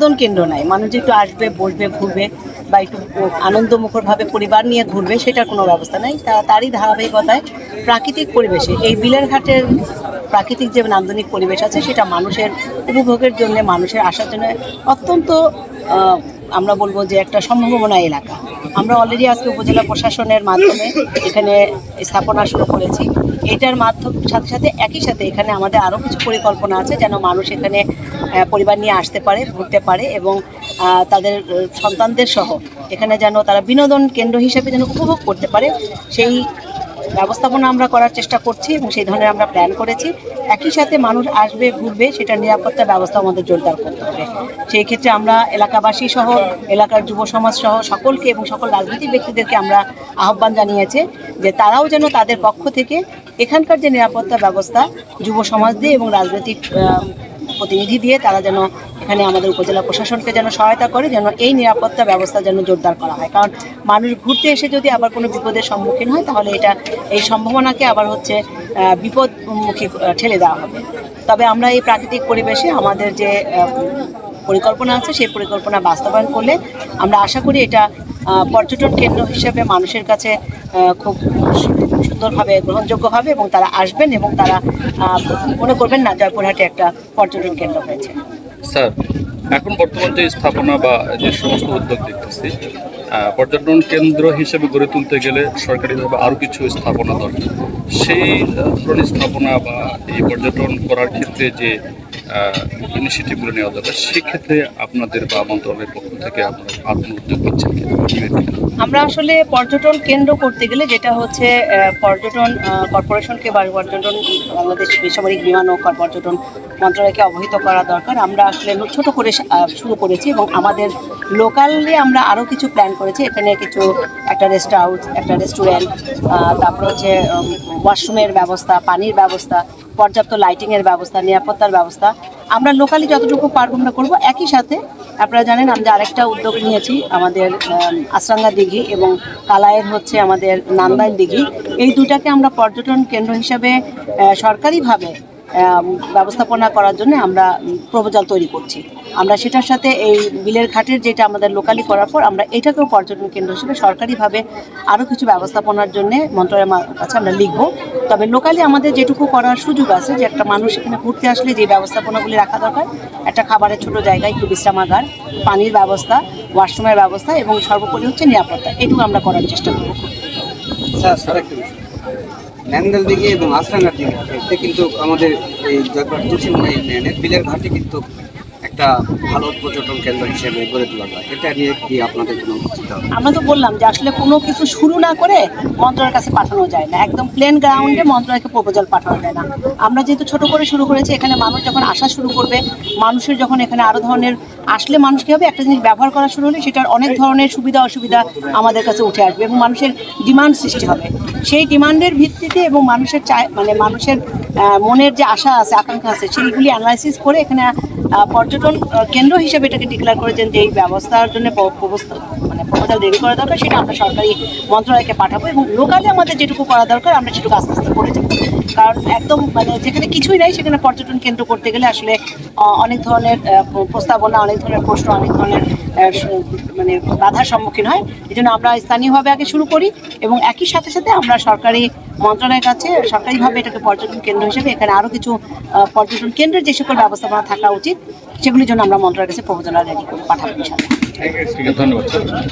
বিনোদন কেন্দ্র নাই। মানুষ একটু আসবে, বসবে, ঘুরবে বা একটু আনন্দমুখরভাবে পরিবার নিয়ে ঘুরবে, সেটার কোনো ব্যবস্থা নেই। তা তারই ধারাবাহিকতায় প্রাকৃতিক পরিবেশে, এই বিলের ঘাটের প্রাকৃতিক যে নান্দনিক পরিবেশ আছে, সেটা মানুষের উপভোগের জন্য, মানুষের আসার জন্য অত্যন্ত আমরা বলব যে একটা সম্ভাবনা এলাকা। আমরা অলরেডি আজকে উপজেলা প্রশাসনের মাধ্যমে এখানে স্থাপনা শুরু করেছি। এটার মাধ্যম, সাথে সাথে একই সাথে এখানে আমাদের আরও কিছু পরিকল্পনা আছে যেন মানুষ এখানে পরিবার নিয়ে আসতে পারে, ঘুরতে পারে এবং তাদের সন্তানদের সহ এখানে যেন তারা বিনোদন কেন্দ্র হিসেবে যেন উপভোগ করতে পারে। সেই ব্যবস্থাপনা আমরা করার চেষ্টা করছি এবং সেই ধরনের আমরা প্ল্যান করেছি। একই সাথে মানুষ আসবে, ঘুরবে সেটা নিরাপত্তা ব্যবস্থা আমাদের জোরদার করতে হবে। সেই ক্ষেত্রে আমরা এলাকাবাসী সহ, এলাকার যুব সমাজ সহ সকলকে এবং সকল রাজনৈতিক ব্যক্তিদেরকে আমরা আহ্বান জানিয়েছে যে তারাও যেন তাদের পক্ষ থেকে এখানকার যে নিরাপত্তা ব্যবস্থা যুব সমাজ দিয়ে এবং রাজনৈতিক প্রতিনিধি দিয়ে তারা যেন এখানে আমাদের উপজেলা প্রশাসনকে যেন সহায়তা করে, যেন এই নিরাপত্তা ব্যবস্থা যেন জোরদার করা হয়। কারণ মানুষ ঘুরতে এসে যদি আবার কোনো বিপদের সম্মুখীন হয়, তাহলে এটা, এই সম্ভাবনাকে আবার হচ্ছে বিপদমুখী ঠেলে দেওয়া হবে। তবে আমরা এই প্রাকৃতিক পরিবেশে আমাদের যে পরিকল্পনা আছে, সেই পরিকল্পনা বাস্তবায়ন করলে আমরা আশা করি এটা পর্যটন কেন্দ্র হিসেবে মানুষের কাছে খুব সুন্দরভাবে গ্রহণযোগ্য হবে এবং তারা আসবেন এবং তারা মনে করবেন না জয়পুরহাটে একটা পর্যটন কেন্দ্র হয়েছে। স্যার এখন বর্তমান যে স্থাপনা বা যে সমস্ত উদ্যোগ দেখতেছি পর্যটন কেন্দ্র হিসেবে গড়ে তুলতে গেলে সরকারিভাবে আরও কিছু স্থাপনা দরকার। সেই ধরনের স্থাপনা বা এই পর্যটন করার ক্ষেত্রে যে ইনিশিয়েটিভগুলো নেওয়া দরকার, সেক্ষেত্রে আপনাদের বা মন্ত্রণালয়ের পক্ষ থেকে আপনারা কোনো উদ্যোগ নিচ্ছেন আমরা আসলে পর্যটন কেন্দ্র করতে গেলে যেটা হচ্ছে পর্যটন কর্পোরেশনকে বা পর্যটন, বাংলাদেশ বেসামরিক বিমান ও পর্যটন মন্ত্রণালয়কে অবহিত করা দরকার। আমরা আসলে ছোট করে শুরু করেছি এবং আমাদের লোকালে আমরা আরও কিছু প্ল্যান করেছি। এখানে কিছু একটা রেস্ট হাউস একটা রেস্টুরেন্ট তারপর হচ্ছে ওয়াশরুমের ব্যবস্থা পানির ব্যবস্থা পর্যাপ্ত লাইটিংয়ের ব্যবস্থা নিরাপত্তার ব্যবস্থা। আমরা লোকালি যতটুকু পারব আমরা করব। একই সাথে আপনারা জানেন আমরা আরেকটা উদ্যোগ নিয়েছি আমাদের আম, আশ্রাঙ্গা দিঘি এবং কালায়ের হচ্ছে আমাদের নান্দাইল দিঘি এই দুটাকে আমরা পর্যটন কেন্দ্র হিসাবে সরকারিভাবে ব্যবস্থাপনা করার জন্য আমরা প্রপোজাল তৈরি করছি। আমরা সেটার সাথে এই বিলের ঘাটের যেটা আমাদের লোকালি করার পর আমরা এটাকেও পর্যটন কেন্দ্র হিসেবে সরকারিভাবে আরও কিছু ব্যবস্থাপনার জন্য মন্ত্রণালয়ের কাছে আমরা লিখব। তবে লোকালি আমাদের যেটুকু করার সুযোগ আছে যে একটা মানুষ এখানে ঘুরতে আসলে যে ব্যবস্থাপনাগুলি রাখা দরকার, একটা খাবারের ছোট জায়গায় একটু বিশ্রামাগার পানির ব্যবস্থা ওয়াশরুমের ব্যবস্থা এবং সর্বোপরি হচ্ছে নিরাপত্তা। এটুকু আমরা করার চেষ্টা করব। আরেকটা দিকে এবং আসরাঙ্গার দিকে কিন্তু আমাদের এই জয়পাট তুলসীমা ইউনিয়নের বিলের ঘাটে কিন্তু একটা ভালো পর্যটন কেন্দ্র হিসেবে গড়ে তোলা যায়। এটা নিয়ে কি আপনাদের কোনো আমরা তো বললাম যে আসলে কোনো কিছু শুরু না করে মন্ত্রণালয়ের কাছে পাঠানো যায় না। একদম প্লেন গ্রাউন্ডে মন্ত্রণালয়কে প্রপোজাল পাঠানো যায় না। আমরা যেহেতু ছোট করে শুরু করেছি, এখানে মানুষ যখন আসা শুরু করবে, মানুষের যখন এখানে আরও ধরনের আসলে মানুষ কী হবে, একটা জিনিস ব্যবহার করা শুরু হলে সেটার অনেক ধরনের সুবিধা, অসুবিধা আমাদের কাছে উঠে আসবে এবং মানুষের ডিমান্ড সৃষ্টি হবে। সেই ডিমান্ডের ভিত্তিতে এবং মানুষের চায় মানে মানুষের মনের যে আশা আছে, আকাঙ্ক্ষা আছে, সেইগুলি অ্যানালাইসিস করে এখানে পর্যটন কেন্দ্র হিসেবে এটাকে ডিক্লেয়ার করেছেন যে এই ব্যবস্থার জন্য মানে প্রপোজাল রেডি করা দরকার, সেটা আমরা সরকারি মন্ত্রণালয়কে পাঠাবো এবং লোকালে আমাদের যেটুকু করা দরকার, আমরা সেটুকু আস্তে আস্তে করে যাব। কারণ একদম মানে যেখানে কিছুই নাই, সেখানে পর্যটন কেন্দ্র করতে গেলে আসলে অনেক ধরনের প্রস্তাবনা, অনেক ধরনের প্রশ্ন, অনেক ধরনের মানে বাধার সম্মুখীন হয়। এই জন্য আমরা স্থানীয়ভাবে আগে শুরু করি এবং একই সাথে সাথে আমরা সরকারি মন্ত্রণালয়ের কাছে সরকারিভাবে এটাকে পর্যটন কেন্দ্র হিসেবে এখানে আরও কিছু পর্যটন কেন্দ্রের যে সকল ব্যবস্থাপনা থাকা উচিত, সেগুলির জন্য আমরা মন্ত্রণালয়ের কাছে প্রপোজাল রেডি করে পাঠাবো ধন্যবাদ।